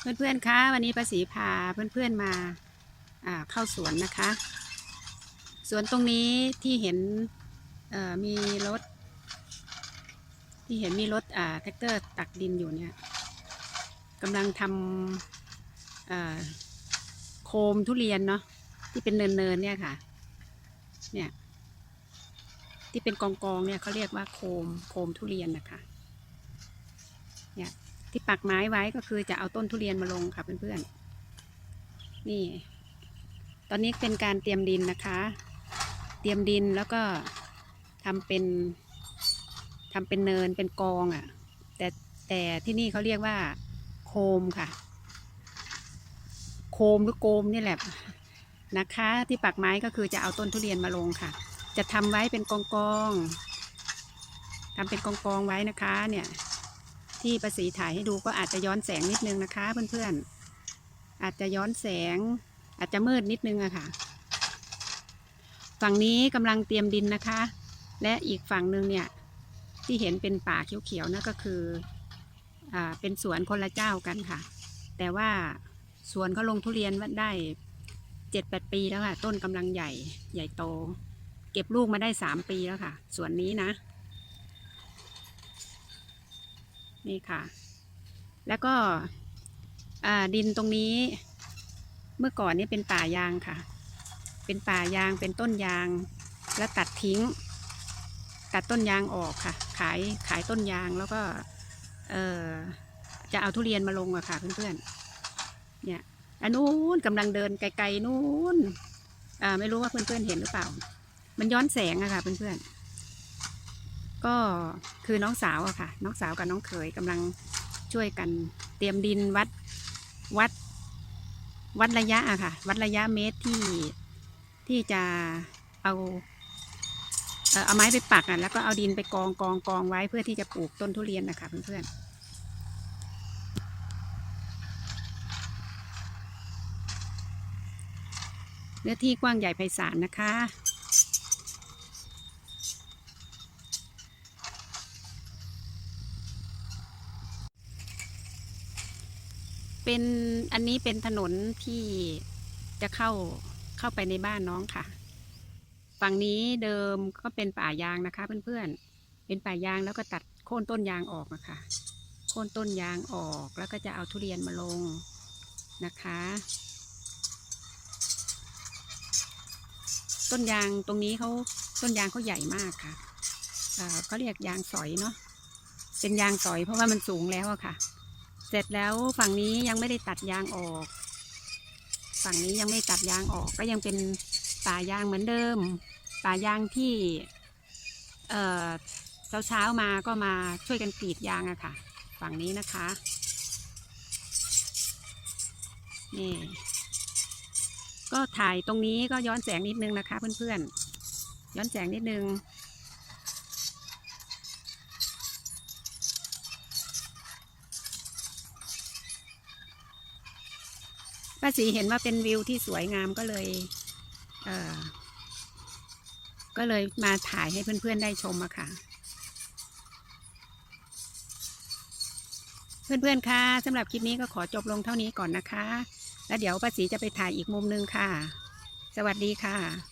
เพื่อนๆคะวันนี้ประสีพาเพื่อนๆมาเข้าสวนนะคะ สวนตรงนี้ที่เห็นมีรถ ที่เห็นมีรถอ่าแท็กเตอร์ตักดินอยู่เนี่ยกำลังทำโคมทุเรียนเนาะที่เป็นเนินๆเนี่ยค่ะ เนี่ย ที่เป็นกองกองๆเนี่ยเขาเรียกว่าโคมโคมทุเรียนนะคะ เนี่ย ที่ปักไม้ไว้ก็คือจะเอาต้นทุเรียนมาลงค่ะเพื่อนๆ นี่ ตอนนี้เป็นการเตรียมดินนะคะ เตรียมดินแล้วก็ทำเป็นทำเป็นเนินเป็นกองอะ่ะ แต่แต่ที่นี่เขาเรียกว่า โคมค่ะ โคมหรือโกมนี่แหละนะคะ ที่ปักไม้ก็คือจะเอาต้นทุเรียนมาลงค่ะ จะทำไว้เป็นกองกองๆทำเป็นกองกองๆไว้นะคะ เนี่ย ที่ประสีถ่ายให้ดูก็อาจจะย้อนแสงนิดนึงนะคะเพื่อนๆ อาจจะย้อนแสง อาจจะมืดนิดนึงอะค่ะ ฝั่งนี้กำลังเตรียมดินนะคะ และอีกฝั่งหนึ่งเนี่ยที่เห็นเป็นป่าเขียวๆนั่นก็คืออ่าเป็นสวนคนละเจ้ากันค่ะ แต่ว่าสวนเขาลงทุเรียนว่าได้เจ็ดแปดปีแล้วค่ะ ต้นกำลังใหญ่ใหญ่โต เก็บลูกมาได้สามปีแล้วค่ะ สวนนี้นะ นี่ค่ะ แล้วก็ดินตรงนี้เมื่อก่อนนี่เป็นป่ายางค่ะ เป็นป่ายางเป็นต้นยาง แล้วตัดทิ้ง ตัดต้นยางออกค่ะ ขายขายต้นยางแล้วก็จะเอาทุเรียนมาลงอะค่ะเพื่อนๆ เนี่ยอันนู้นกำลังเดินไกลๆนู้นไม่รู้ว่าเพื่อนๆเห็นหรือเปล่า มันย้อนแสงอะค่ะเพื่อนๆ ก็คือน้องสาวอะค่ะ น้องสาวกับน้องเขยกำลังช่วยกันเตรียมดินวัดวัด วัดระยะอะค่ะ วัดระยะเมตรที่ที่จะเอาเออเอาไม้ไปปักอะแล้วก็เอาดินไปกองกองกองไว้เพื่อที่จะปลูกต้นทุเรียนนะคะเพื่อนๆเนื้อที่กว้างใหญ่ไพศาลนะคะ เป็นอันนี้เป็นถนนที่จะเข้าเข้าไปในบ้านน้องค่ะ ฝั่งนี้เดิมก็เป็นป่ายางนะคะ เพื่อนๆ เป็นป่ายางแล้วก็ตัดโค่นต้นยางออกนะคะ โค่นต้นยางออกแล้วก็จะเอาทุเรียนมาลงนะคะ ต้นยางตรงนี้เขาต้นยางเขาใหญ่มากค่ะเอ่อเขาเรียกยางสอยเนาะเป็นยางสอยเพราะว่ามันสูงแล้วอะค่ะ เสร็จแล้วฝั่งนี้ยังไม่ได้ตัดยางออก ฝั่งนี้ยังไม่ตัดยางออกก็ยังเป็นป่ายางเหมือนเดิม ป่ายางที่เอ่อเช้าเช้ามาก็มาช่วยกันกรีดยางอะค่ะ ฝั่งนี้นะคะนี่ก็ถ่ายตรงนี้ก็ย้อนแสงนิดนึงนะคะเพื่อนๆย้อนแสงนิดนึง ป้าสีเห็นว่าเป็นวิวที่สวยงามก็เลยเออก็เลยมาถ่ายให้เพื่อนๆได้ชมอะค่ะ เพื่อนๆคะสำหรับคลิปนี้ก็ขอจบลงเท่านี้ก่อนนะคะ แล้วเดี๋ยวป้าสีจะไปถ่ายอีกมุมนึงค่ะ สวัสดีค่ะ